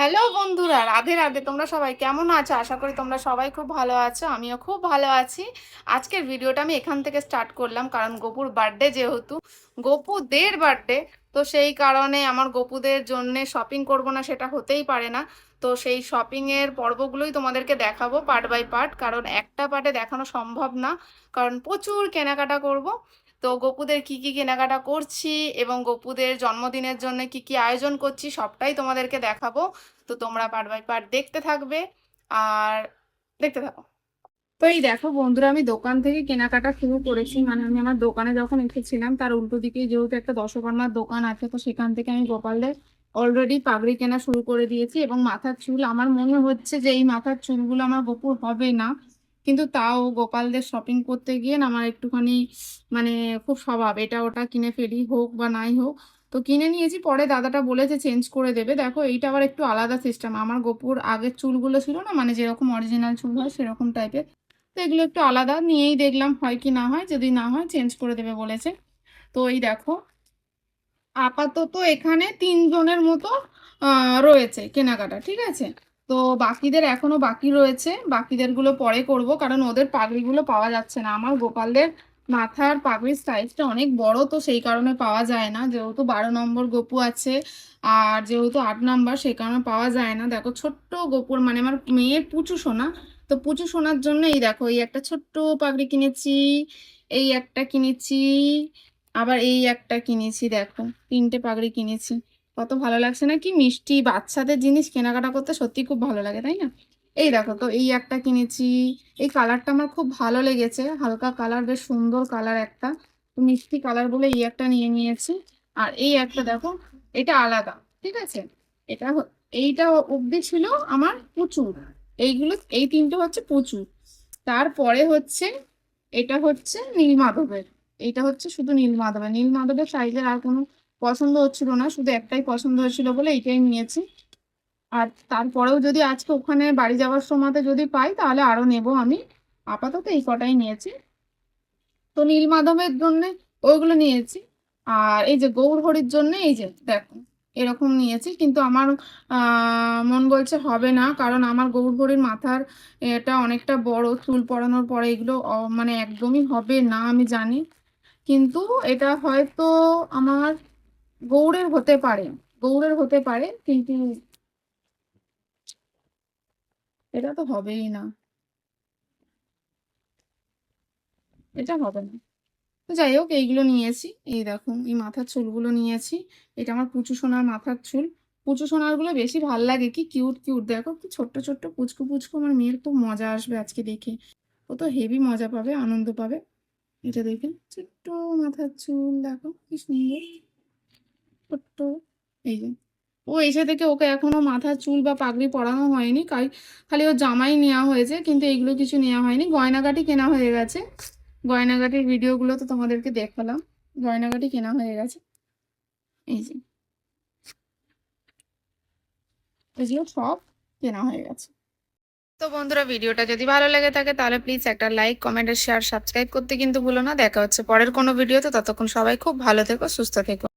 Hello বন্ধুরা, রাধে রাধে। তোমরা সবাই কেমন আছো? আশা করি তোমরা সবাই খুব ভালো আছো, আমিও খুব ভালো আছি। আজকের ভিডিওটা আমি এখান থেকে স্টার্ট করলাম, কারণ গোপুর বার্থডে যেহেতু, গোপুদের বার্থডে তো সেই কারণে আমার গোপুদের জন্য শপিং করব না সেটা হতেই পারে না। তো সেই শপিংয়ের পর্বগুলোই তোমাদেরকে দেখাবো পার্ট বাই পার্ট কারণ একটা পার্টে দেখানো সম্ভব না, কারণ প্রচুর কেনাকাটা করব। তো গোপুদের কি কি কেনাকাটা করছি এবং গোপুদের জন্মদিনের জন্য কি কি আয়োজন করছি সবটাই তোমাদেরকে দেখাবো। তো তোমরা পার্ট বাই পার্ট দেখতে থাকবে আর দেখতে থাকো। তো এই দেখো বন্ধুরা, আমি দোকান থেকে কেনাকাটা শুরু করেছি। মানে আমি আমার দোকানে যখন এসেছিলাম, তার উল্টো দিকে যেহেতু একটা দশকর্মার দোকান আছে, তো সেখান থেকে আমি গোপালদের অলরেডি পাগড়ি কেনা শুরু করে দিয়েছি এবং মাথার চুল, আমার মনে হচ্ছে যে এই মাথার চুলগুলো আমার গোপুর হবে না। কিন্তু তাও গোপালদের শপিং করতে গিয়ে আমার একটুখানি মানে খুব স্বভাব, এটা ওটা কিনে ফেলি হোক বা নাই হোক। তো কিনে নিয়েছি, পরে দাদাটা বলেছে চেঞ্জ করে দেবে। দেখো, এইটা আবার একটু আলাদা সিস্টেম আমার গোপুর আগের চুলগুলো ছিল না মানে যেরকম অরিজিনাল চুল হয় সেরকম টাইপের তো এগুলো একটু আলাদা, নিয়েই দেখলাম হয় কি না হয়, যদি না হয় চেঞ্জ করে দেবে বলেছে। তো এই দেখো, আপাতত এখানে তিনজনের মতো রয়েছে কেনাকাটা, ঠিক আছে? তো বাকিদের এখনও বাকি রয়েছে। বাকিদেরগুলো পরে করব, কারণ ওদের পাগড়িগুলো পাওয়া যাচ্ছে না। আমার গোপালদের মাথার পাগড়ির সাইজটা অনেক বড়, তো সেই কারণে পাওয়া যায় না। যেহেতু বারো নম্বর গপু আছে, আর যেহেতু আট নম্বর, সেই কারণে পাওয়া যায় না। দেখো, ছোট্ট গোপুর মানে আমার মেয়ের পুচু সোনা, তো পুচু সোনার জন্য এই দেখো, এই একটা ছোট্ট পাগড়ি কিনেছি, এই একটা কিনেছি, আবার এই একটা কিনেছি, দেখো, তিনটে পাগড়ি কিনেছি। কত ভালো লাগছে না কি মিষ্টি বাচ্চাদের জিনিস কেনাকাটা করতে সত্যি খুব ভালো লাগে, তাই না? এই দেখো তো এই একটা কিনেছি, এই কালারটা আমার খুব ভালো লেগেছে, হালকা কালার বেশ সুন্দর কালার একটা, মিষ্টি কালার বলে এই একটা নিয়ে নিয়েছি। আর এই একটা দেখো, এটা আলাদা, ঠিক আছে? এটা এইটা অবধি ছিল আমার প্রচুর, এইগুলো, এই তিনটে হচ্ছে প্রচুর। তারপরে হচ্ছে, এটা হচ্ছে নীলমাধবের, এইটা হচ্ছে শুধু নীলমাধবের নীলমাধবের সাইজের আর কোনো পছন্দ হচ্ছিল না, শুধু একটাই পছন্দ হয়েছিল বলে এইটাই নিয়েছি। আর তারপরেও যদি আজকে ওখানে বাড়ি যাওয়ার সময়তে যদি পাই, তাহলে আরও নেব আমি। আপাতত এই কটাই নিয়েছি। তো নীল মাধবের জন্য ওইগুলো নিয়েছি। আর এই যে গৌরহরির জন্য এই যে দেখো, এরকম নিয়েছি। কিন্তু আমার মন বলছে হবে না, কারণ আমার গৌরহরির মাথার এটা অনেকটা বড়, চুল পড়ানোর পরে এগুলো মানে একদমই হবে না, আমি জানি। কিন্তু এটা হয়তো আমার গৌড়ের হতে পারে, গৌড়ের হতে পারে, কিন্তু এটা তো হবেই না। এটা হবে না। তো যাই হোক, এইগুলো নিয়েছি, এই দেখো, এই মাথার চুলগুলো নিয়েছি, এটা আমার পুচু সোনার মাথার চুল। পুচু সোনারগুলো বেশি ভালো লাগে কি কিউট কিউট দেখো কি ছোট্ট ছোট্ট পুচকু পুচকু, আমার মেয়ের খুব মজা আসবে আজকে দেখে। ও তো হেভি মজা পাবে, আনন্দ পাবে। এটা দেখে ছোট্ট মাথার চুল, দেখো কি সুন্দর। এই যে। ও এসে থেকে ওকে এখনও মাথার চুল বা পাগড়ি পরানো হয়নি কাই খালি ওর জামাই নেওয়া হয়েছে, কিন্তু এইগুলো কিছু নেওয়া হয়নি। গয়নাগাটি কেনা হয়ে গেছে। গয়নাগাটির ভিডিওগুলো তো তোমাদেরকে দেখালাম। গয়নাগাটি কেনা হয়ে গেছে। এই যে। এগুলো সব কেনা হয়ে গেছে। তো বন্ধুরা, ভিডিওটা যদি ভালো লেগে থাকে, তাহলে প্লিজ একটা লাইক কমেন্ট শেয়ার সাবস্ক্রাইব করতে কিন্তু ভুলো না। দেখা হচ্ছে পরের কোনো ভিডিওতে। ততক্ষণ সবাই খুব ভালো থেকো, সুস্থ থেকো।